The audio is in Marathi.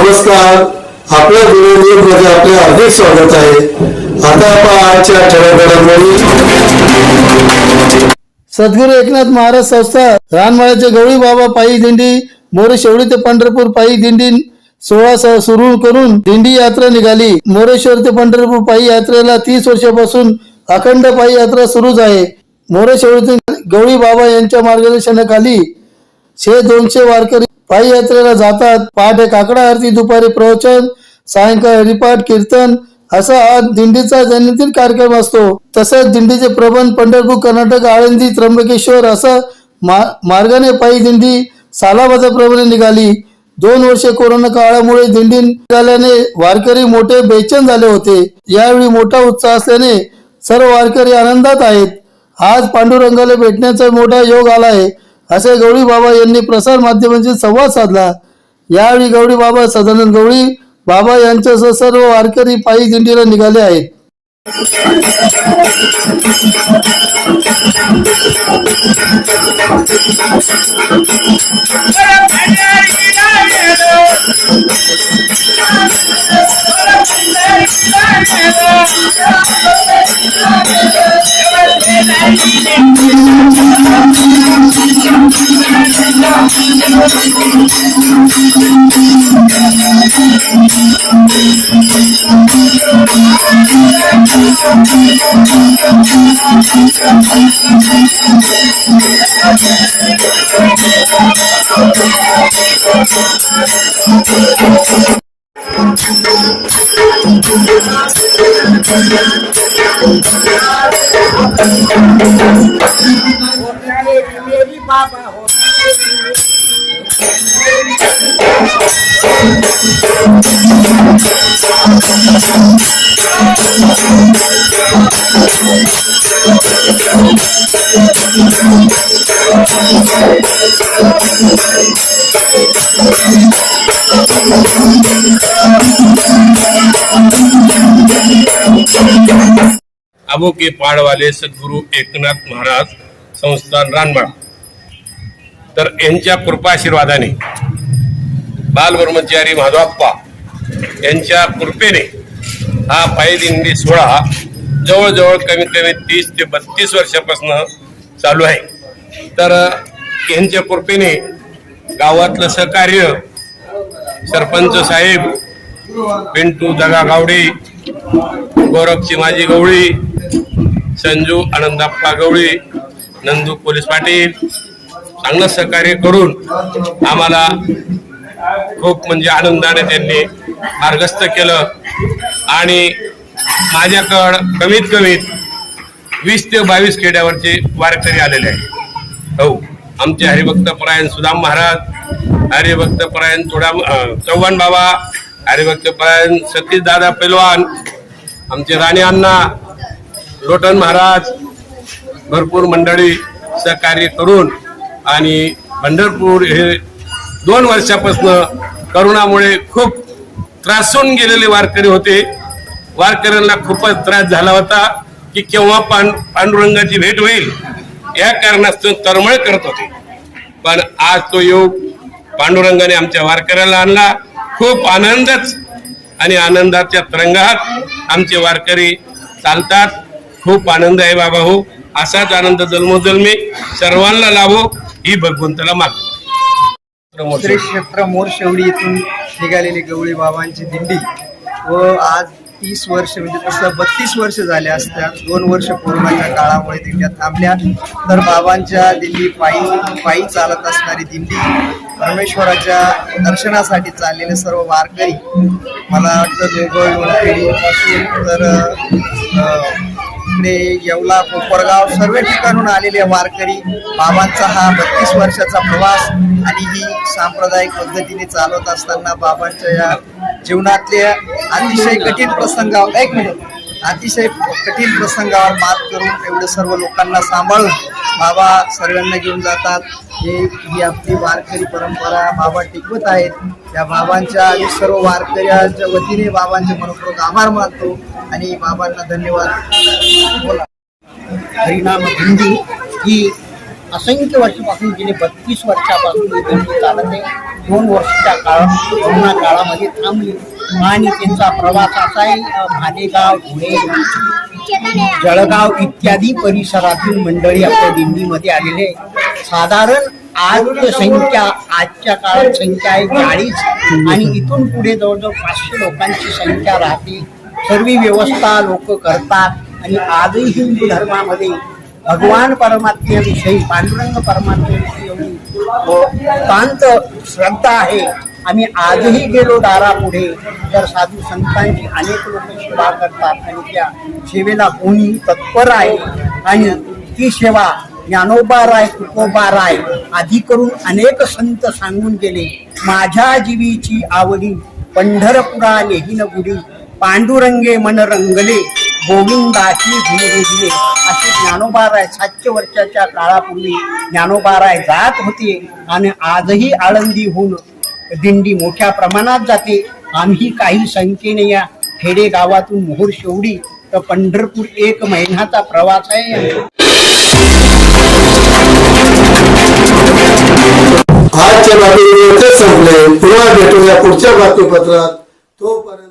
नमस्कार. आपल्या मध्ये आपले हार्दिक स्वागत आहे. आता आजच्या ठळक सद्गुरू एकनाथ महाराज संस्था रानमाळ्याचे गवळी बाबा पायी दिंडी मोरे शेवडी ते पंढरपूर पायी दिंडी सोळा सुरू करून दिंडी यात्रा निघाली. मोरेश्वर ते पंढरपूर पायी यात्रेला तीस वर्षापासून अखंड पायी यात्रा सुरूच आहे. मोरे शेवडी गवळी बाबा यांच्या मार्गदर्शनाखाली शे दोनशे वारकरी पायी यात्रेला जातात. पहाटे काकडा आरती दुपारी प्रवचन सायंकाळ हरिपाठ कीर्तन असा हा दिंडीचा दैनंदिन कार्यक्रम असतो. तसंच दिंडीचे प्रबंध पंढरपूर कर्नाटक आळंदी त्र्यंबकेश्वर असं मा- मार्गाने पायी दिंडी सालाबादाप्रमाणे निघाली. दोन वर्षे कोरोना काळामुळे दिंडी निघाल्याने वारकरी मोठे बेचैन झाले होते. यावेळी मोठा उत्साह असल्याने सर्व वारकरी आनंदात आहेत. आज पांडुरंगाला भेटण्याचा मोठा योग आला आहे असे गवळी बाबा यांनी प्रसार माध्यमांशी संवाद साधला. यावेळी गवळी बाबा सदानंद गवळी बाबा यांच्यासह सर्व वारकरी पायी दिंडीला निघाले आहेत. बाबा हो अबोके पाडवाले सद्गुरू एकनाथ महाराज संस्थान रानबाड़ा तर यांच्या कृपाशीर्वादाने बालब्रह्मचारी माधवाप्पा यांच्या कृपेने हा पायी दिंडी सोहळा जवळजवळ कमीत कमी तीस ते बत्तीस वर्षापासून चालू आहे. तर यांच्या कृपेने गावातलं सहकार्य सरपंच साहेब पिंटू दगा गावडे गोरखची माझी गवळी संजू आनंदाप्पा गवळी नंदू पोलीस पाटील चांगलं सहकार्य करून आम्हाला खूप म्हणजे आनंदाने त्यांनी मार्गस्थ केलं. आणि माझ्याकडं कमीत कमीत वीस ते बावीस खेड्यावरचे वारकरी आलेले आहेत. हो आमचे हरिभक्त परायण सुदाम महाराज हरिभक्त परायण थोडा चव्हाण बाबा हरिभक्त परायण सतीश दादा पैलवान आमचे राणे अण्णा लोटन महाराज भरपूर मंडळी सहकार्य करून आणि पंढरपूर हे दोन वर्षापासून करोनामुळे खूप त्रासून गेलेले वारकरी होते. वारकऱ्यांना खूपच त्रास झाला होता की केव्हा पांड पांडुरंगाची भेट होईल या कारणास्तव तरमळ करत होते. पण आज तो योग पांडुरंगाने आमच्या वारकऱ्याला आणला. खूप आनंदच आणि आनंदाच्या तरंगात आमचे वारकरी चालतात. खूप आनंद आहे बाबा हो असाच आनंद जन्मोजन्मी सर्वांना लाभो. ही भगवंताला मागतो श्री क्षेत्र मोरशेवडी येथून निघालेली गवळी बाबांची दिंडी. व आज तीस वर्ष म्हणजे तसं बत्तीस वर्ष झाले असतात दोन वर्ष कोरोनाच्या काळामुळे दिंड्या थांबल्या. तर बाबांच्या दिंडी पायी पायी चालत असणारी दिंडी परमेश्वराच्या दर्शनासाठी चाललेले सर्व वारकरी मला वाटतं दोघं लोणखेडी तर इकडे येवला कोपरगाव सर्व ठिकाणून आलेले वारकरी. बाबांचा हा बत्तीस वर्षाचा प्रवास आणि ही सांप्रदायिक पद्धतीने चालवत असताना बाबांच्या या जीवनातल्या अतिशय कठीण प्रसंगावर एक मिनिट. अतिशय कठीण प्रसंगावर मात करून एवढं सर्व लोकांना सांभाळून बाबा सर्वांना घेऊन जातात. हे ही आपली वारकरी परंपरा बाबा टिकवत आहेत. या बाबांच्या सर्व वारकऱ्यांच्या वतीने बाबांचे मनपूर्वक आभार मानतो. आणि बाबांना धन्यवाद. बोला. हरिनाम दिंडी ही असंख्य वर्षापासून गेली बत्तीस वर्षापासून ही दिंडी चालत आहे. दोन वर्षाच्या काळात कोरोना काळामध्ये थांबली. आणि त्यांचा प्रवास असाही अ, भालेगाव धुळे जळगाव इत्यादी परिसरातील मंडळी आपल्या दिंडीमध्ये आलेले आहे. साधारण आज संख्या आजच्या काळात संख्या आहे चाळीस आणि इथून पुढे जवळजवळ पाचशे लोकांची संख्या राहते. सर्व व्यवस्था लोक करतात. आणि आजही हिंदू धर्मामध्ये भगवान परमात्म्याविषयी पांडुरंग परमात्म्याविषयी एवढी हो, शांत श्रद्धा आहे. आम्ही आजही गेलो दारापुढे. तर साधू संतांची अनेक लोक सेवा करतात आणि त्या सेवेला कोणी तत्पर आहे. आणि ती सेवा ज्ञानोबा राय तुकोबा राय आधी करून अनेक संत सांगून गेले. माझ्या जीवीची आवडी पंढरपुरा नेहीन गुढी पांडुरंगे मन रंगले गोविंदाची गुणवेदिले असे ज्ञानोबाराय सातशे वर्षाच्या काळापूर्वी ज्ञानोबाराय जात होते आणि आजही आळंदी होऊन दिंडी मोठ्या प्रमाणात जाते. आम्ही काही संख्येने या खेडे गावातून मोहोर शेवडी तर पंढरपूर एक महिन्याचा प्रवास आहे. आजच्या बातमीचे संपले. पुन्हा भेटूया पुढच्या बातमीपत्रात. तोपर्यंत